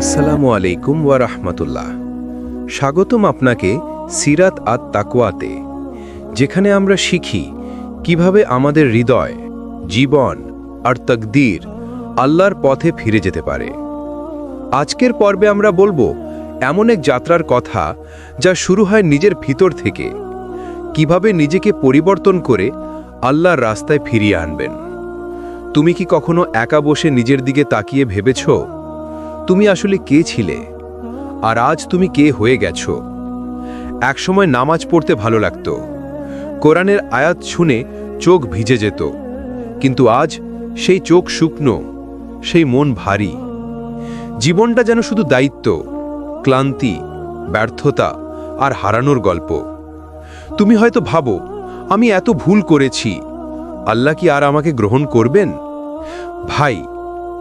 আসসালামু আলাইকুম রাহমাতুল্লাহ। স্বাগতম আপনাকে সিরাত আত তাকওয়াতে, যেখানে আমরা শিখি কীভাবে আমাদের হৃদয়, জীবন আর তকদির আল্লাহর পথে ফিরে যেতে পারে। আজকের পর্বে আমরা বলব এমন এক যাত্রার কথা যা শুরু হয় নিজের ভিতর থেকে, কীভাবে নিজেকে পরিবর্তন করে আল্লাহর রাস্তায় ফিরিয়ে আনবেন। তুমি কি কখনো একা বসে নিজের দিকে তাকিয়ে ভেবেছো? তুমি আসলে কে ছিলে? আর আজ তুমি কে হয়ে গেছো? একসময় নামাজ পড়তে ভালো লাগতো। কোরআনের আয়াত শুনে চোখ ভিজে যেত। কিন্তু আজ সেই চোখ শুকনো, সেই মন ভারী। জীবনটা যেন শুধু দায়িত্ব, ক্লান্তি, ব্যর্থতা আর হারানোর গল্প। তুমি হয়তো ভাবো, আমি এত ভুল করেছি। আল্লাহ কি আর আমাকে গ্রহণ করবেন? ভাই,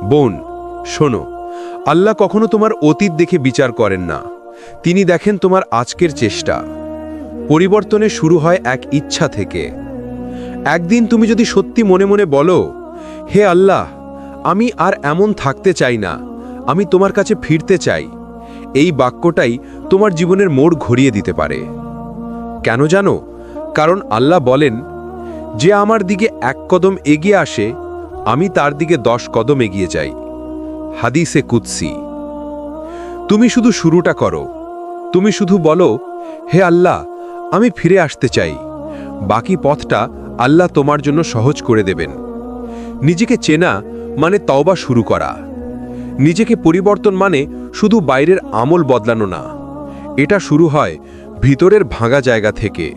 বোন, শোনো আল্লাহ কখনো তোমার অতীত দেখে বিচার করেন না। তিনি দেখেন তোমার আজকের চেষ্টা। পরিবর্তনে শুরু হয় এক ইচ্ছা থেকে। একদিন তুমি যদি সত্যি মনে মনে বলো, হে আল্লাহ, আমি আর এমন থাকতে চাই না, আমি তোমার কাছে ফিরতে চাই। এই বাক্যটাই তোমার জীবনের মোড় ঘুরিয়ে দিতে পারে। কেন জানো? কারণ আল্লাহ বলেন, যে আমার দিকে এক কদম এগিয়ে আসে, আমি তার দিকে দশ কদম এগিয়ে যাই। হাদিসে কুৎসি তুমি শুধু শুরুটা করো। তুমি শুধু বলো, হে আল্লাহ, আমি ফিরে আসতে চাই। বাকি পথটা আল্লাহ তোমার জন্য সহজ করে দেবেন। নিজেকে চেনা মানে তওবা শুরু করা। নিজেকে পরিবর্তন মানে শুধু বাইরের আমল বদলানো না। এটা শুরু হয় ভিতরের ভাঙা জায়গা থেকে।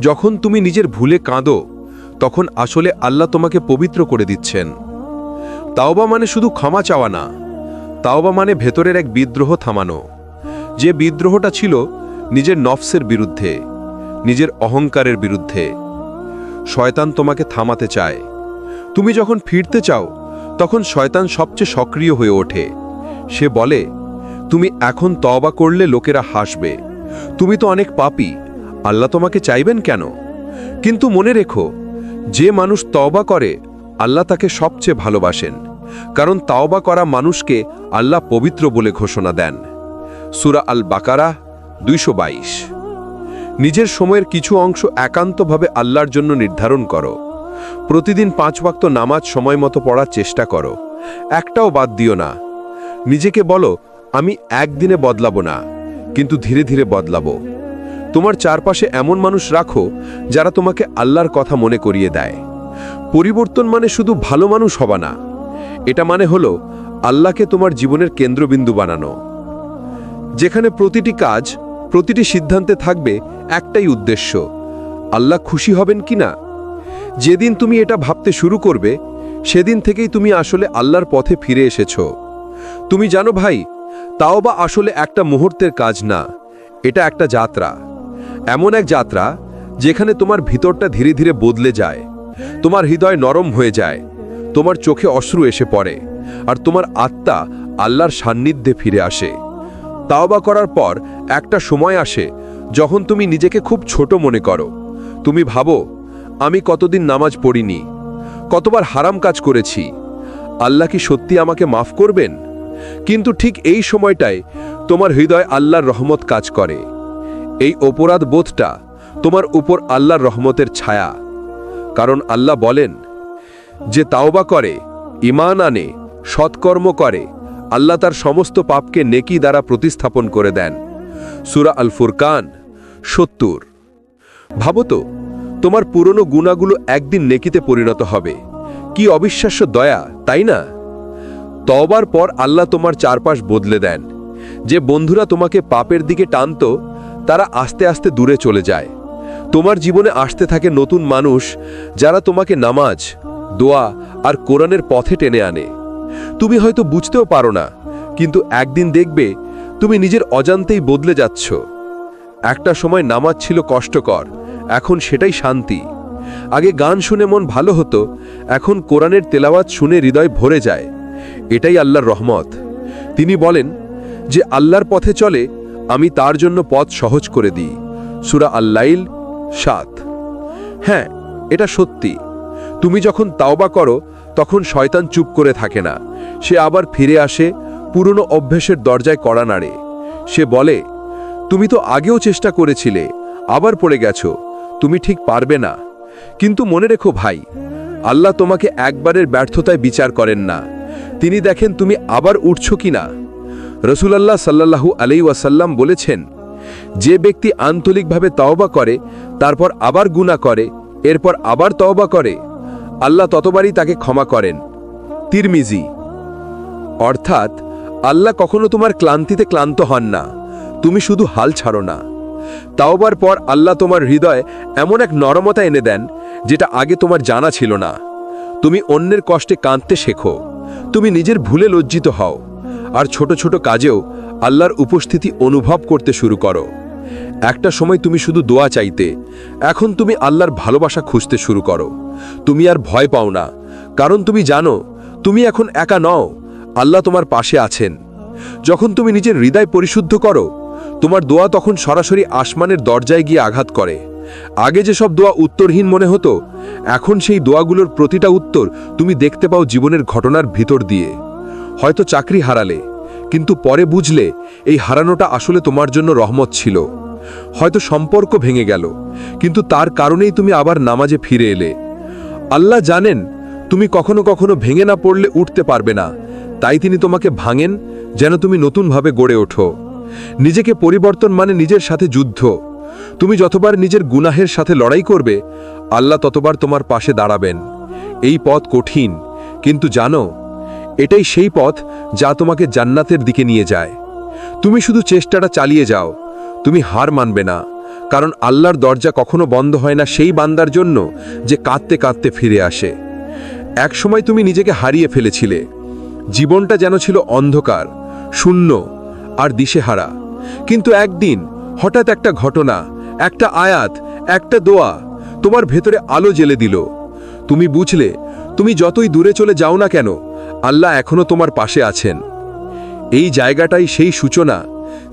যখন তুমি নিজের ভুলে কাঁদো, তখন আসলে আল্লাহ তোমাকে পবিত্র করে দিচ্ছেন। তাওবা মানে শুধু ক্ষমা চাওয়া না। তাওবা মানে ভেতরের এক বিদ্রোহ থামানো। যে বিদ্রোহটা ছিল নিজের নফসের বিরুদ্ধে, নিজের অহংকারের বিরুদ্ধে। শয়তান তোমাকে থামাতে চায়। তুমি যখন ফিরতে চাও, তখন শয়তান সবচেয়ে সক্রিয় হয়ে ওঠে। সে বলে, তুমি এখন তওবা করলে লোকেরা হাসবে। তুমি তো অনেক পাপি, আল্লাহ তোমাকে চাইবেন কেন? কিন্তু মনে রেখো, যে মানুষ তওবা করে আল্লাহ তাকে সবচেয়ে ভালোবাসেন, কারণ তাওবা করা মানুষকে আল্লাহ পবিত্র বলে ঘোষণা দেন। সুরা আল বাকারা দুইশো বাইশ। নিজের সময়ের কিছু অংশ একান্তভাবে আল্লাহর জন্য নির্ধারণ করো। প্রতিদিন পাঁচ ওয়াক্ত নামাজ সময় মতো পড়ার চেষ্টা করো। একটাও বাদ দিও না। নিজেকে বলো, আমি একদিনে বদলাবো না, কিন্তু ধীরে ধীরে বদলাবো। তোমার চারপাশে এমন মানুষ রাখো, যারা তোমাকে আল্লাহর কথা মনে করিয়ে দেয়। পরিবর্তন মানে শুধু ভালো মানুষ হবা না। এটা মানে হলো আল্লাহকে তোমার জীবনের কেন্দ্রবিন্দু বানানো। যেখানে প্রতিটি কাজ, প্রতিটি সিদ্ধান্তে থাকবে একটাই উদ্দেশ্য। আল্লাহ খুশি হবেন কি না? যেদিন তুমি এটা ভাবতে শুরু করবে, সেদিন থেকেই তুমি আসলে আল্লাহর পথে ফিরে এসেছ। তুমি জানো ভাই, তাও বা আসলে একটা মুহূর্তের কাজ না, এটা একটা যাত্রা। এমন এক যাত্রা, যেখানে তোমার ভিতরটা ধীরে ধীরে বদলে যায়। তোমার হৃদয় নরম হয়ে যায়, তোমার চোখে অশ্রু এসে পড়ে, আর তোমার আত্মা আল্লাহর সান্নিধ্যে ফিরে আসে। তাওবা করার পর একটা সময় আসে যখন তুমি নিজেকে খুব ছোট মনে করো। তুমি ভাবো, আমি কতদিন নামাজ পড়িনি, কতবার হারাম কাজ করেছি, আল্লাহ কি সত্যি আমাকে মাফ করবেন? কিন্তু ঠিক এই সময়টায় তোমার হৃদয় আল্লাহর রহমত কাজ করে। এই অপরাধ বোধটা তোমার উপর আল্লাহর রহমতের ছায়া। কারণ আল্লাহ বলেন, যে তাওবা করে ইমান আনে, সৎকর্ম করে, আল্লাহ তার সমস্ত পাপকে নেকি দ্বারা প্রতিস্থাপন করে দেন। সুরা আল ফুরকান সত্তর। ভাবো তো, তোমার পুরনো গুণাগুলো একদিন নেকিতে পরিণত হবে। কি অবিশ্বাস্য দয়া, তাই না? তবার পর আল্লাহ তোমার চারপাশ বদলে দেন। যে বন্ধুরা তোমাকে পাপের দিকে টানত, তারা আস্তে আস্তে দূরে চলে যায়। তোমার জীবনে আসতে থাকে নতুন মানুষ যারা তোমাকে নামাজ, দোয়া আর কোরআনের পথে টেনে আনে। তুমি হয়তো বুঝতেও পারো না, কিন্তু একদিন দেখবে তুমি নিজের অজান্তেই বদলে যাচ্ছ। একটা সময় নামাজ ছিল কষ্টকর, এখন সেটাই শান্তি। আগে গান শুনে মন ভালো হতো, এখন কোরআনের তেলাওয়াত শুনে হৃদয় ভরে যায়। এটাই আল্লাহর রহমত। তিনি বলেন যে, আল্লাহর পথে চলে আমি তার জন্য পথ সহজ করে দিই। সুরা আল্লাইল সাত। হ্যাঁ এটা সত্যি। তুমি যখন তাওবা করো, তখন শয়তান চুপ করে থাকে না। সে আবার ফিরে আসে পুরনো অভ্যেসের দরজায় কড়া নাড়ে। সে বলে, তুমি তো আগেও চেষ্টা করেছিলে, আবার পড়ে গেছো। তুমি ঠিক পারবে না। কিন্তু মনে রেখো ভাই, আল্লাহ তোমাকে একবারের ব্যর্থতায় বিচার করেন না। তিনি দেখেন তুমি আবার উঠছ কি না রসুলাল্লাহ সাল্লাহু আলাই ওয়াসাল্লাম বলেছেন যে ব্যক্তি আন্তরিকভাবে তওবা করে, তারপর আবার গুণা করে, এরপর আবার তওবা করে, আল্লাহ ততবারই তাকে ক্ষমা করেন। তিরমিজি, অর্থাৎ, আল্লাহ কখনো তোমার ক্লান্তিতে ক্লান্ত হন না, তুমি শুধু হাল ছাড়ো না। তাওবার পর আল্লাহ তোমার হৃদয়ে এমন এক নরমতা এনে দেন, যেটা আগে তোমার জানা ছিল না। তুমি অন্যের কষ্টে কাঁদতে শেখো, তুমি নিজের ভুলে লজ্জিত হও, আর ছোট ছোট কাজেও আল্লাহর উপস্থিতি অনুভব করতে শুরু করো। একটা সময় তুমি শুধু দোয়া চাইতে, এখন তুমি আল্লাহর ভালোবাসা খুঁজতে শুরু করো। তুমি আর ভয় পাও না, কারণ তুমি জানো, তুমি এখন একা নও, আল্লাহ তোমার পাশে আছেন। যখন তুমি নিজের হৃদয় পরিশুদ্ধ করো, তোমার দোয়া তখন সরাসরি আসমানের দরজায় গিয়ে আঘাত করে। আগে যেসব দোয়া উত্তরহীন মনে হতো, এখন সেই দোয়াগুলোর প্রতিটা উত্তর তুমি দেখতে পাও জীবনের ঘটনার ভিতর দিয়ে। হয়তো চাকরি হারালে কিন্তু পরে বুঝলে, এই হারানোটা আসলে তোমার জন্য রহমত ছিল। হয়তো সম্পর্ক ভেঙে গেল, কিন্তু তার কারণেই তুমি আবার নামাজে ফিরে এলে। আল্লাহ জানেন, তুমি কখনো কখনো ভেঙে না পড়লে উঠতে পারবে না, তাই তিনি তোমাকে ভাঙেন যেন তুমি নতুনভাবে গড়ে ওঠো। নিজেকে পরিবর্তন মানে নিজের সাথে যুদ্ধ। তুমি যতবার নিজের গুনাহের সাথে লড়াই করবে, আল্লাহ ততবার তোমার পাশে দাঁড়াবেন। এই পথ কঠিন, কিন্তু জানো এটাই সেই পথ যা তোমাকে জান্নাতের দিকে নিয়ে যায়। তুমি শুধু চেষ্টাটা চালিয়ে যাও। তুমি হার মানবে না, কারণ আল্লাহর দরজা কখনো বন্ধ হয় না সেই বান্দার জন্য যে কাঁদতে কাঁদতে ফিরে আসে। এক সময় তুমি নিজেকে হারিয়ে ফেলেছিলে। জীবনটা যেন ছিল অন্ধকার, শূন্য আর দিশেহারা। কিন্তু একদিন হঠাৎ একটা ঘটনা, একটা আয়াত, একটা দোয়া তোমার ভেতরে আলো জেলে দিল। তুমি বুঝলে, তুমি যতই দূরে চলে যাও না কেন আল্লাহ এখনও তোমার পাশে আছেন। এই জায়গাটাই সেই সূচনা,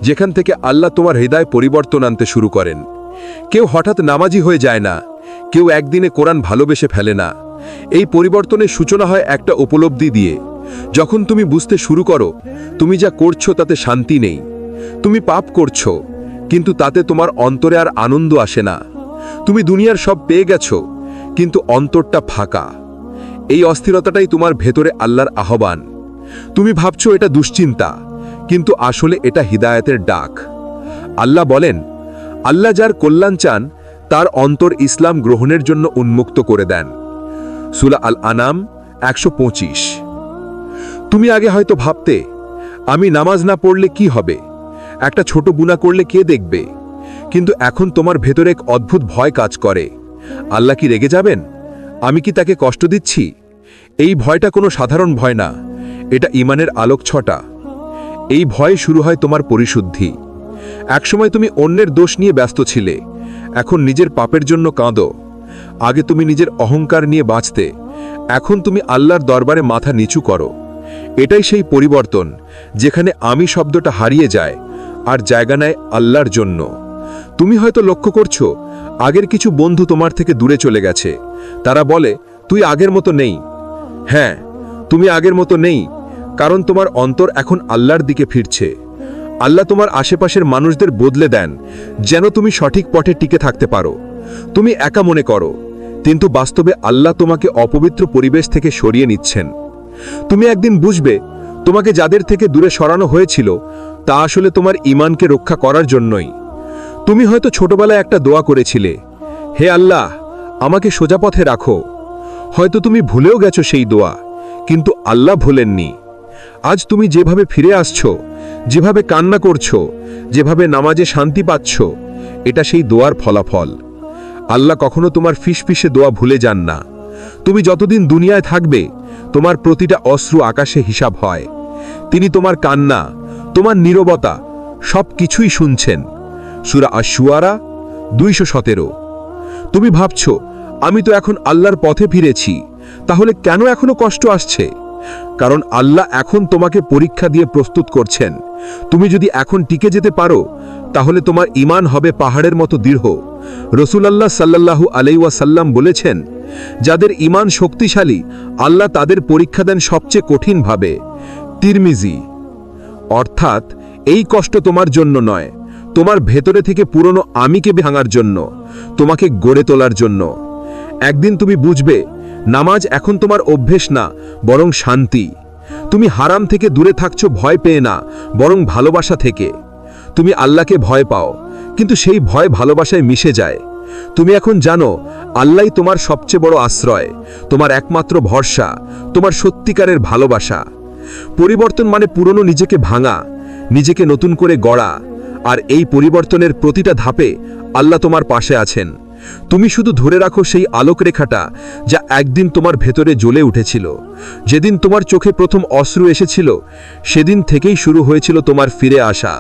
যেখান থেকে আল্লাহ তোমার হৃদয় পরিবর্তন আনতে শুরু করেন। কেউ হঠাৎ নামাজি হয়ে যায় না, কেউ একদিনে কোরআন ভালোবেসে ফেলে না। এই পরিবর্তনের সূচনা হয় একটা উপলব্ধি দিয়ে, যখন তুমি বুঝতে শুরু করো, তুমি যা করছ তাতে শান্তি নেই। তুমি পাপ করছ, কিন্তু তাতে তোমার অন্তরে আর আনন্দ আসে না। তুমি দুনিয়ার সব পেয়ে গেছো, কিন্তু অন্তরটা ফাঁকা। এই অস্থিরতাটাই তোমার ভেতরে আল্লাহর আহ্বান। তুমি ভাবছ এটা দুশ্চিন্তা, কিন্তু আসলে এটা হিদায়তের ডাক। আল্লাহ বলেন, আল্লাহ যার কল্যাণ চান, তার অন্তর ইসলাম গ্রহণের জন্য উন্মুক্ত করে দেন। সুলা আল আনাম একশো পঁচিশ। তুমি আগে হয়তো ভাবতে, আমি নামাজ না পড়লে কি হবে? একটা ছোট বুনা করলে কে দেখবে? কিন্তু এখন তোমার ভেতরে এক অদ্ভুত ভয় কাজ করে। আল্লাহ কি রেগে যাবেন? আমি কি তাকে কষ্ট দিচ্ছি? এই ভয়টা কোনো সাধারণ ভয় না, এটা ইমানের আলোক ছটা। এই ভয় শুরু হয় তোমার পরিশুদ্ধি। একসময় তুমি অন্যের দোষ নিয়ে ব্যস্ত ছিলে, এখন নিজের পাপের জন্য কাঁদো। আগে তুমি নিজের অহংকার নিয়ে বাঁচতে, এখন তুমি আল্লাহর দরবারে মাথা নিচু করো। এটাই সেই পরিবর্তন, যেখানে আমি শব্দটা হারিয়ে যায়, আর জায়গা নেয় আল্লাহর জন্য। তুমি হয়তো লক্ষ্য করছ, আগের কিছু বন্ধু তোমার থেকে দূরে চলে গেছে। তারা বলে, তুই আগের মতো নেই হ্যাঁ তুমি আগের মতো নেই, কারণ তোমার অন্তর এখন আল্লাহর দিকে ফিরছে। আল্লাহ তোমার আশেপাশের মানুষদের বদলে দেন, যেন তুমি সঠিক পথে টিকে থাকতে পারো। তুমি একা মনে করো, কিন্তু বাস্তবে আল্লাহ তোমাকে অপবিত্র পরিবেশ থেকে সরিয়ে নিচ্ছেন। তুমি একদিন বুঝবে, তোমাকে যাদের থেকে দূরে সরানো হয়েছিল, তা আসলে তোমার ইমানকে রক্ষা করার জন্যই। তুমি হয়তো ছোটবেলায় একটা দোয়া করেছিলে, হে আল্লাহ, আমাকে সোজা পথে রাখো। হয়তো তুমি ভুলেও গেছো সেই দোয়া, কিন্তু আল্লাহ ভুলেননি। আজ তুমি যেভাবে ফিরে আসছো, যেভাবে কান্না করছ, যেভাবে নামাজে শান্তি পাচ্ছ, এটা সেই দোয়ার ফলাফল। আল্লাহ কখনো তোমার ফিসফিসে দোয়া ভুলে যান না। তুমি যতদিন দুনিয়ায় থাকবে, তোমার প্রতিটা অশ্রু আকাশে হিসাব হয়। তিনি তোমার কান্না, তোমার নীরবতা সব কিছুই শুনছেন। সুরা আশুয়ারা দুইশো সতেরো। তুমি ভাবছ আমি তো এখন আল্লাহর পথে ফিরেছি। তাহলে কেন এখনও কষ্ট আসছে? কারণ আল্লাহ এখন তোমাকে পরীক্ষা দিয়ে প্রস্তুত করছেন। তুমি যদি এখন টিকে যেতে পারো, তাহলে তোমার ইমান হবে পাহাড়ের মতো দৃঢ়। রসুলাল্লাহ সাল্লাল্লাহু আলাইসাল্লাম বলেছেন, যাদের ইমান শক্তিশালী, আল্লাহ তাদের পরীক্ষা দেন সবচেয়ে কঠিনভাবে। তিরমিজি, অর্থাৎ এই কষ্ট তোমার জন্য নয়। তোমার ভেতরে থেকে পুরনো আমিকে ভাঙার জন্য, তোমাকে গড়ে তোলার জন্য। একদিন তুমি বুঝবে, নামাজ এখন তোমার অভ্যেস না, বরং শান্তি। তুমি হারাম থেকে দূরে থাকছো, ভয় পেয়ে না, বরং ভালোবাসা থেকে। তুমি আল্লাহকে ভয় পাও, কিন্তু সেই ভয় ভালোবাসায় মিশে যায়। তুমি এখন জানো আল্লাহ তোমার সবচেয়ে বড় আশ্রয়, তোমার একমাত্র ভরসা, তোমার সত্যিকারের ভালোবাসা। পরিবর্তন মানে পুরনো নিজেকে ভাঙা, নিজেকে নতুন করে গড়া, আর এই পরিবর্তনের প্রতিটা ধাপে আল্লাহ তোমার পাশে আছেন। তুমি শুধু ধরে রাখো সেই আলোক রেখাটা যা একদিন তোমার ভেতরে জ্বলে উঠেছিল। যেদিন তোমার চোখে প্রথম অশ্রু এসেছিল, সেদিন থেকেই শুরু হয়েছিল তোমার ফিরে আসা।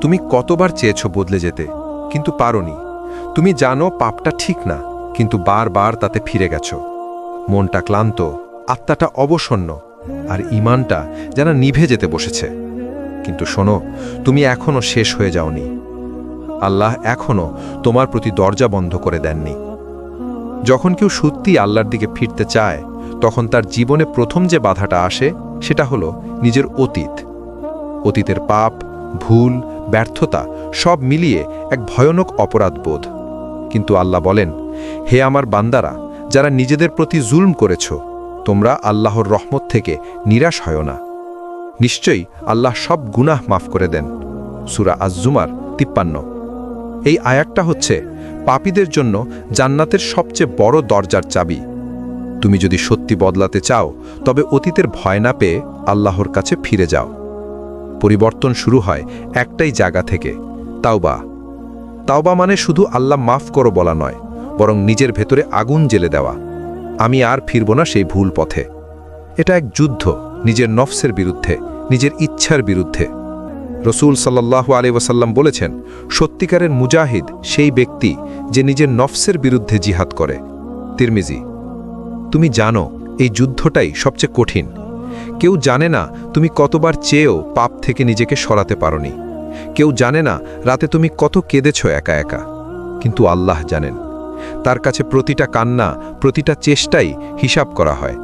তুমি কতবার চেয়েছো বদলে যেতে, কিন্তু পারোনি। তুমি জানো পাপটা ঠিক না, কিন্তু বারবার তাতে ফিরে গেছ। মনটা ক্লান্ত, আত্মাটা অবসন্ন, আর ইমানটা যেন নিভে যেতে বসেছে। কিন্তু শোনো, তুমি এখনও শেষ হয়ে যাওনি। আল্লাহ এখনও তোমার প্রতি দরজা বন্ধ করে দেননি। যখন কেউ সত্যি আল্লাহর দিকে ফিরতে চায়, তখন তার জীবনে প্রথম যে বাধাটা আসে, সেটা হলো নিজের অতীত। অতীতের পাপ, ভুল, ব্যর্থতা সব মিলিয়ে এক ভয়ানক অপরাধ বোধ। কিন্তু আল্লাহ বলেন, হে আমার বান্দারা, যারা নিজেদের প্রতি জুলম করেছ, তোমরা আল্লাহর রহমত থেকে নিরাশ হয় না। নিশ্চয়ই আল্লাহ সব গুনাহ মাফ করে দেন। সুরা আজজুমার তিপ্পান্ন। এই আয়াতটা হচ্ছে পাপীদের জন্য জান্নাতের সবচেয়ে বড় দরজার চাবি। তুমি যদি সত্যি বদলাতে চাও, তবে অতীতের ভয় না পেয়ে আল্লাহর কাছে ফিরে যাও। পরিবর্তন শুরু হয় একটাই জায়গা থেকে, তাওবা। তাওবা মানে শুধু আল্লাহ মাফ করো বলা নয়, বরং নিজের ভেতরে আগুন জেলে দেওয়া। আমি আর ফিরব না সেই ভুল পথে। এটা এক যুদ্ধ, নিজের নফসের বিরুদ্ধে, নিজের ইচ্ছার বিরুদ্ধে। রসুল সাল্লাহু আলি ওয়াসাল্লাম বলেছেন, সত্যিকারের মুজাহিদ সেই ব্যক্তি যে নিজের নফসের বিরুদ্ধে জিহাদ করে। তিরমিজি, তুমি জানো এই যুদ্ধটাই সবচেয়ে কঠিন। কেউ জানে না তুমি কতবার চেয়েও পাপ থেকে নিজেকে সরাতে পারোনি। কেউ জানে না রাতে তুমি কত কেঁদেছ একা একা। কিন্তু আল্লাহ জানেন, তার কাছে প্রতিটা কান্না, প্রতিটা চেষ্টাই হিসাব করা হয়।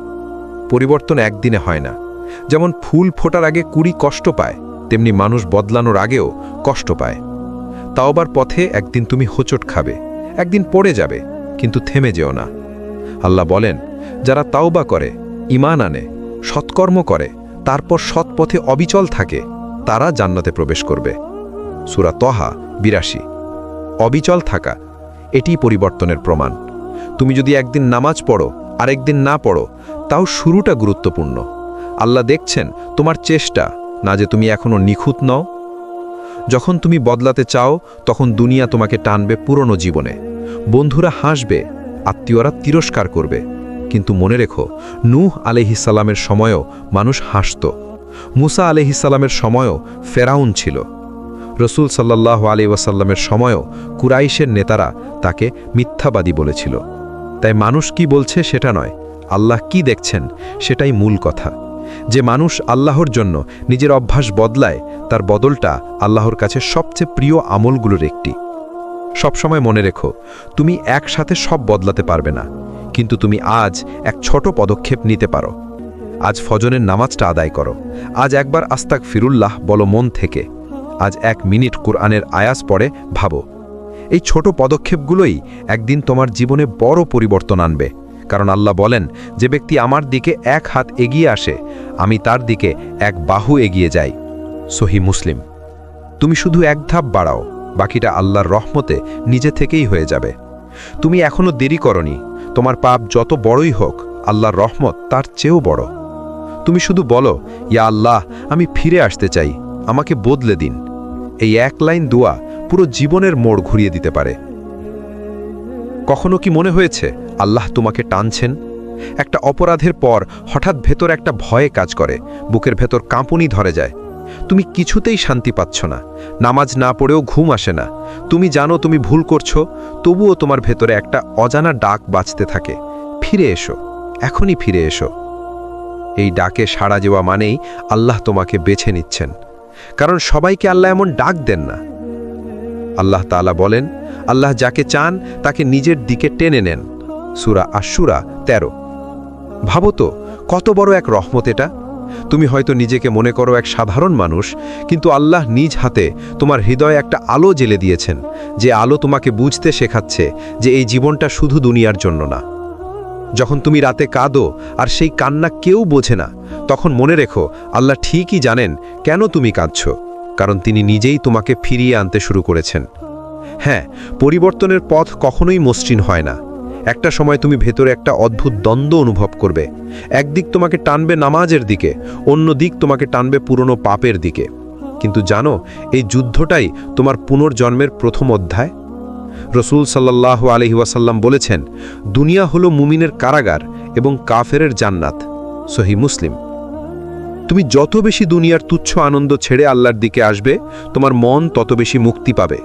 পরিবর্তন একদিনে হয় না। যেমন ফুল ফোটার আগে কুড়ি কষ্ট পায় তেমনি মানুষ বদলানোর আগেও কষ্ট পায়। তাওবার পথে একদিন তুমি হোঁচট খাবে, একদিন পড়ে যাবে, কিন্তু থেমে যেও না। আল্লাহ বলেন, যারা তাওবা করে ইমান আনে, সৎকর্ম করে, তারপর সৎ পথে অবিচল থাকে, তারা জান্নাতে প্রবেশ করবে। সুরা তহা বিরাশি। অবিচল থাকা, এটি পরিবর্তনের প্রমাণ। তুমি যদি একদিন নামাজ পড়ো, আরেকদিন না পড়ো, তাও শুরুটা গুরুত্বপূর্ণ। আল্লাহ দেখছেন তোমার চেষ্টা না যে তুমি এখনও নিখুঁত নও। যখন তুমি বদলাতে চাও, তখন দুনিয়া তোমাকে টানবে পুরনো জীবনে। বন্ধুরা হাসবে, আত্মীয়রা তিরস্কার করবে। কিন্তু মনে রেখো, নূহ আলহিসাল্লামের সময়ও মানুষ হাসত। মুসা আলহিসাল্লামের সময়ও ফেরাউন ছিল। রসুল সাল্লাহ আলি ওয়াসাল্লামের সময়ও কুরাইশের নেতারা তাকে মিথ্যাবাদী বলেছিল। তাই মানুষ কি বলছে সেটা নয়, আল্লাহ কি দেখছেন সেটাই মূল কথা। যে মানুষ আল্লাহর জন্য নিজের অভ্যাস বদলায়, তার বদলটা আল্লাহর কাছে সবচেয়ে প্রিয় আমলগুলোর একটি। সবসময় মনে রেখো, তুমি একসাথে সব বদলাতে পারবে না, কিন্তু তুমি আজ এক ছোট পদক্ষেপ নিতে পারো। আজ ফজনের নামাজটা আদায় করো। আজ একবার আস্তাক ফিরুল্লাহ বলো মন থেকে। আজ এক মিনিট কোরআনের আয়াস পড়ে ভাবো। এই ছোট পদক্ষেপগুলোই একদিন তোমার জীবনে বড় পরিবর্তন আনবে। কারণ আল্লাহ বলেন, যে ব্যক্তি আমার দিকে এক হাত এগিয়ে আসে, আমি তার দিকে এক বাহু এগিয়ে যাই। সহি মুসলিম। তুমি শুধু এক ধাপ বাড়াও, বাকিটা আল্লাহর রহমতে নিজে থেকেই হয়ে যাবে। তুমি এখনও দেরি করনি, তোমার পাপ যত বড়ই হোক, আল্লাহর রহমত তার চেয়েও বড়। তুমি শুধু বলো, ইয়া আল্লাহ, আমি ফিরে আসতে চাই, আমাকে বদলে দিন। এই এক লাইন দোয়া পুরো জীবনের মোড় ঘুরিয়ে দিতে পারে। কখনো কি মনে হয়েছে আল্লাহ তোমাকে টানছেন? একটা অপরাধের পর হঠাৎ ভেতর একটা ভয়ে কাজ করে, বুকের ভেতর কাঁপুনি ধরে যায়। তুমি কিছুতেই শান্তি পাচ্ছ না, নামাজ না পড়েও ঘুম আসে না। তুমি জানো তুমি ভুল করছ, তবুও তোমার ভেতরে একটা অজানা ডাক বাঁচতে থাকে। ফিরে এসো, এখনই ফিরে এসো। এই ডাকে সাড়া যাওয়া মানেই আল্লাহ তোমাকে বেছে নিচ্ছেন। কারণ সবাইকে আল্লাহ এমন ডাক দেন না। আল্লাহ তাআলা বলেন, আল্লাহ যাকে চান তাকে নিজের দিকে টেনে নেন। সুরা আশুরা ১৩ ভাবো তো, কত বড় এক রহমত এটা। তুমি হয়তো নিজেকে মনে করো এক সাধারণ মানুষ, কিন্তু আল্লাহ নিজ হাতে তোমার হৃদয়ে একটা আলো জেলে দিয়েছেন, যে আলো তোমাকে বুঝতে শেখাচ্ছে যে এই জীবনটা শুধু দুনিয়ার জন্য না। যখন তুমি রাতে কাঁদো আর সেই কান্না কেউ বোঝে না, তখন মনে রেখো, আল্লাহ ঠিকই জানেন কেন তুমি কাঁদছ। কারণ তিনি নিজেই তোমাকে ফিরিয়ে আনতে শুরু করেছেন। হ্যাঁ পরিবর্তনের পথ কখনোই মসৃণ হয় না। একটা সময় তুমি ভেতরে একটা অদ্ভুত দ্বন্দ্ব অনুভব করবে। একদিক তোমাকে টানবে নামাজের দিকে, অন্য দিক তোমাকে টানবে পুরনো পাপের দিকে। কিন্তু জানো, এই যুদ্ধটাই তোমার পুনর্জন্মের প্রথম অধ্যায়? রসুল সাল্লাহ ওয়াসাল্লাম বলেছেন, দুনিয়া হলো মুমিনের কারাগার এবং কাফেরের জান্নাত। সহি মুসলিম। তুমি যত বেশি দুনিয়ার তুচ্ছ আনন্দ ছেড়ে আল্লাহর দিকে আসবে, তোমার মন তত বেশি মুক্তি পাবে।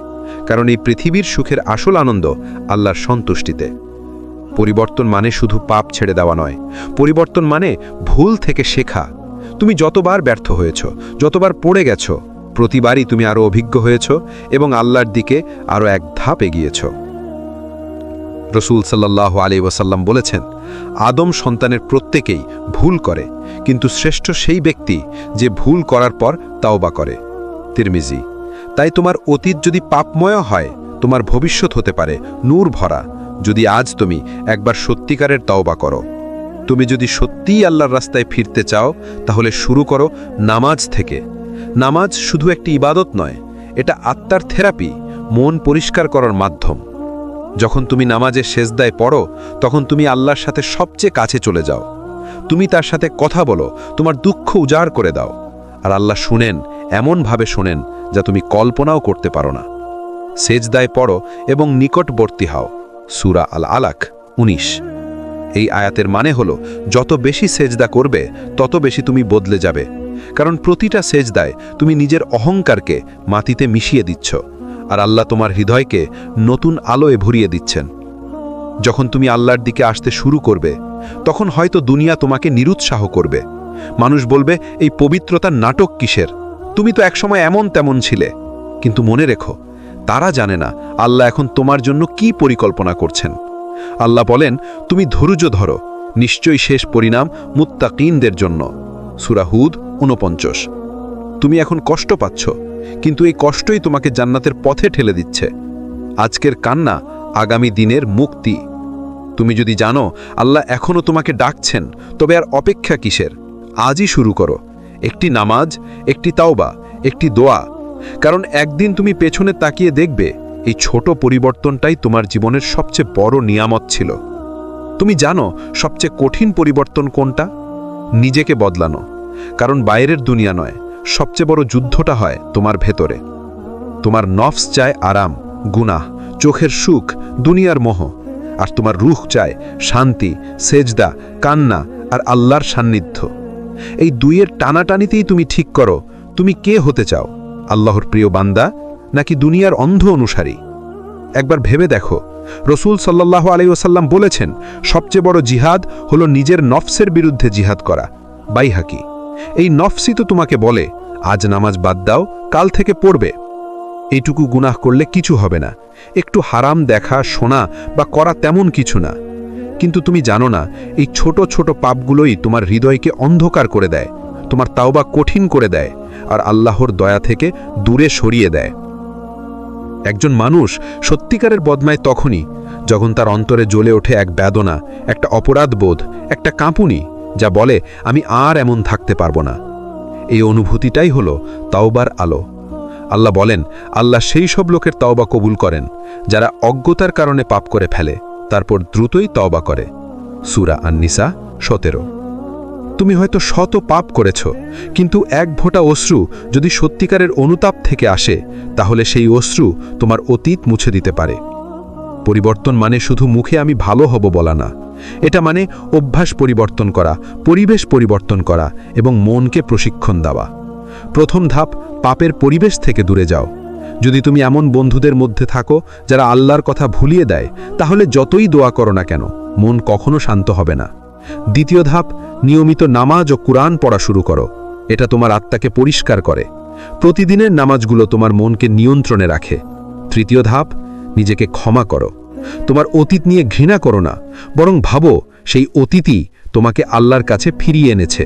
কারণ এই পৃথিবীর সুখের আসল আনন্দ আল্লাহর সন্তুষ্টিতে। পরিবর্তন মানে শুধু পাপ ছেড়ে দেওয়া নয়। পরিবর্তন মানে ভুল থেকে শেখা। তুমি যতবার ব্যর্থ হয়েছ, যতবার পড়ে গেছ, প্রতিবারই তুমি আরও অভিজ্ঞ হয়েছ এবং আল্লাহর দিকে আরও এক ধাপ এগিয়েছ। রসুল সাল্লাহ আলী ওয়াসাল্লাম বলেছেন, আদম সন্তানের প্রত্যেকেই ভুল করে, কিন্তু শ্রেষ্ঠ সেই ব্যক্তি যে ভুল করার পর তাওবা করে। তিরমিজি, তাই তোমার অতীত যদি পাপময় হয়, তোমার ভবিষ্যৎ হতে পারে নূর ভরা, যদি আজ তুমি একবার সত্যিকারের তাওবা করো। তুমি যদি সত্যিই আল্লাহর রাস্তায় ফিরতে চাও, তাহলে শুরু করো নামাজ থেকে। নামাজ শুধু একটি ইবাদত নয়, এটা আত্মার থেরাপি, মন পরিষ্কার করার মাধ্যম। যখন তুমি নামাজের শেষদায় পড়ো, তখন তুমি আল্লাহর সাথে সবচেয়ে কাছে চলে যাও। তুমি তার সাথে কথা বলো, তোমার দুঃখ উজাড় করে দাও। আর আল্লাহ শুনেন, এমনভাবে শোনেন, যা তুমি কল্পনাও করতে পারো না। সেজদায় পড়ো এবং নিকটবর্তী হও, সুরা আল আলাক ১৯ এই আয়াতের মানে হলো, যত বেশি সেজদা করবে, তত বেশি তুমি বদলে যাবে। কারণ প্রতিটা সেজদায় তুমি নিজের অহংকারকে মাটিতে মিশিয়ে দিচ্ছ। আর আল্লাহ তোমার হৃদয়কে নতুন আলোয় ভরিয়ে দিচ্ছেন। যখন তুমি আল্লাহর দিকে আসতে শুরু করবে, তখন হয়তো দুনিয়া তোমাকে নিরুৎসাহ করবে। মানুষ বলবে, এই পবিত্রতার নাটক কিসের? তুমি তো একসময় এমন তেমন ছিলে। কিন্তু মনে রেখো, তারা জানে না আল্লাহ এখন তোমার জন্য কি পরিকল্পনা করছেন। আল্লাহ বলেন, তুমি ধৈর্য ধরো, নিশ্চয়ই শেষ পরিণাম মুত্তাকিনদের জন্য। সুরাহুদ ঊনপঞ্চশ। তুমি এখন কষ্ট পাচ্ছ কিন্তু এই কষ্টই তোমাকে জান্নাতের পথে ঠেলে দিচ্ছে। আজকের কান্না আগামী দিনের মুক্তি। তুমি যদি জানো, আল্লাহ এখনও তোমাকে ডাকছেন, তবে আর অপেক্ষা কিসের? আজই শুরু করো। একটি নামাজ, একটি তাওবা, একটি দোয়া। কারণ একদিন তুমি পেছনে তাকিয়ে দেখবে, এই ছোট পরিবর্তনটাই তোমার জীবনের সবচেয়ে বড় নিয়ামত ছিল। তুমি জানো সবচেয়ে কঠিন পরিবর্তন কোনটা? নিজেকে বদলানো। কারণ বাইরের দুনিয়া নয় সবচেয়ে বড় যুদ্ধটা হয় তোমার ভেতরে। তোমার নফস চায় আরাম, গুনাহ, চোখের সুখ, দুনিয়ার মোহ। আর তোমার রুখ চায় শান্তি, সেজদা, কান্না আর আল্লাহর সান্নিধ্য। এই দুইয়ের টানাটানিতেই তুমি ঠিক করো, তুমি কে হতে চাও, আল্লাহর প্রিয় বান্দা নাকি দুনিয়ার অন্ধ অনুসারী? একবার ভেবে দেখো, রসুল সাল্লাহ আলাইসাল্লাম বলেছেন, সবচেয়ে বড় জিহাদ হলো নিজের নফসের বিরুদ্ধে জিহাদ করা, বাইহাকি। এই নফসি তো তোমাকে বলে, আজ নামাজ বাদ দাও, কাল থেকে পড়বে। এইটুকু গুনাহ করলে কিছু হবে না। একটু হারাম দেখা, শোনা বা করা তেমন কিছু না। কিন্তু তুমি জানো না, এই ছোট ছোট পাপগুলোই তোমার হৃদয়কে অন্ধকার করে দেয়, তোমার তাওবা কঠিন করে দেয়, আর আল্লাহর দয়া থেকে দূরে সরিয়ে দেয়। একজন মানুষ সত্যিকারের বদমায় তখনই, যখন তার অন্তরে জ্বলে ওঠে এক বেদনা, একটা অপরাধ বোধ একটা কাঁপুনি। যা বলে, আমি আর এমন থাকতে পারব না। এই অনুভূতিটাই হলো তাওবার আলো। আল্লাহ বলেন, আল্লাহ সেই সব লোকের তাওবা কবুল করেন, যারা অজ্ঞতার কারণে পাপ করে ফেলে, তারপর দ্রুতই তওবা করে। সুরা আন্নিসা, সতেরো। তুমি হয়তো শত পাপ করেছ, কিন্তু এক ভোটা অশ্রু যদি সত্যিকারের অনুতাপ থেকে আসে, তাহলে সেই অশ্রু তোমার অতীত মুছে দিতে পারে। পরিবর্তন মানে শুধু মুখে আমি ভালো হব বলা না। এটা মানে অভ্যাস পরিবর্তন করা, পরিবেশ পরিবর্তন করা এবং মনকে প্রশিক্ষণ দেওয়া। প্রথম ধাপ, পাপের পরিবেশ থেকে দূরে যাও। যদি তুমি এমন বন্ধুদের মধ্যে থাকো যারা আল্লাহর কথা ভুলিয়ে দেয়, তাহলে যতই দোয়া করো না কেন, মন কখনো শান্ত হবে না। দ্বিতীয় ধাপ, নিয়মিত নামাজ ও কুরআন পড়া শুরু করো। এটা তোমার আত্মাকে পরিষ্কার করে। প্রতিদিনের নামাজগুলো তোমার মনকে নিয়ন্ত্রণে রাখে। তৃতীয় ধাপ নিজেকে ক্ষমা করো। তোমার অতীত নিয়ে ঘৃণা করো না, বরং ভাবো সেই অতীতই তোমাকে আল্লাহর কাছে ফিরিয়ে এনেছে।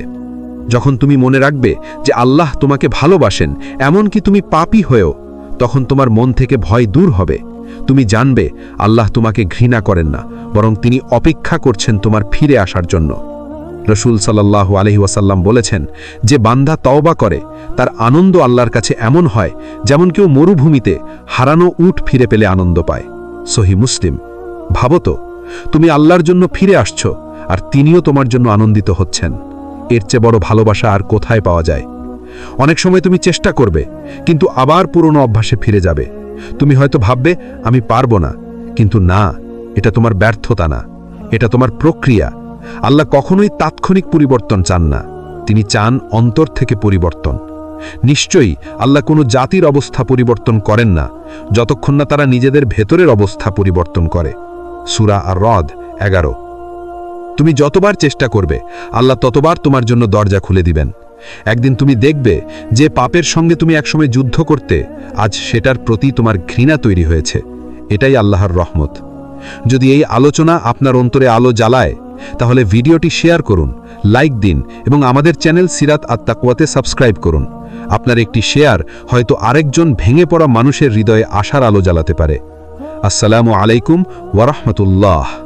যখন তুমি মনে রাখবে যে আল্লাহ তোমাকে ভালোবাসেন এমনকি তুমি পাপী হয়েও, তখন তোমার মন থেকে ভয় দূর হবে। তুমি জানবে আল্লাহ তোমাকে ঘৃণা করেন না, বরং তিনি অপেক্ষা করছেন তোমার ফিরে আসার জন্য। রসুল সাল্লাহ আলহি ওয়াসাল্লাম বলেছেন যে বান্দা তওবা করে, তার আনন্দ আল্লাহর কাছে এমন হয় যেমন কেউ মরুভূমিতে হারানো উট ফিরে পেলে আনন্দ পায়। সহি মুসলিম। ভাবো তো, তুমি আল্লাহর জন্য ফিরে আসছো আর তিনিও তোমার জন্য আনন্দিত হচ্ছেন। এর চেয়ে বড় ভালোবাসা আর কোথায় পাওয়া যায়? অনেক সময় তুমি চেষ্টা করবে, কিন্তু আবার পুরনো অভ্যাসে ফিরে যাবে। তুমি হয়তো ভাববে, আমি পারব না, কিন্তু না, এটা তোমার ব্যর্থতা না, এটা তোমার প্রক্রিয়া। আল্লাহ কখনোই তাৎক্ষণিক পরিবর্তন চান না। তিনি চান অন্তর থেকে পরিবর্তন। নিশ্চয়ই আল্লাহ কোনো জাতির অবস্থা পরিবর্তন করেন না, যতক্ষণ না তারা নিজেদের ভেতরের অবস্থা পরিবর্তন করে। সুরা আর হ্রদ এগারো। তুমি যতবার চেষ্টা করবে, আল্লাহ ততবার তোমার জন্য দরজা খুলে দিবেন। একদিন তুমি দেখবে যে পাপের সঙ্গে তুমি একসময় যুদ্ধ করতে, আজ সেটার প্রতি তোমার ঘৃণা তৈরি হয়েছে। এটাই আল্লাহর রহমত। যদি এই আলোচনা আপনার অন্তরে আলো জ্বালায় তাহলে ভিডিওটি শেয়ার করুন, লাইক দিন এবং আমাদের চ্যানেল সিরাত আত্মাকুয়াতে সাবস্ক্রাইব করুন। আপনার একটি শেয়ার হয়তো আরেকজন ভেঙে পড়া মানুষের হৃদয়ে আশার আলো জ্বালাতে পারে। আসসালামু আলাইকুম ওয়ারহমতুল্লাহ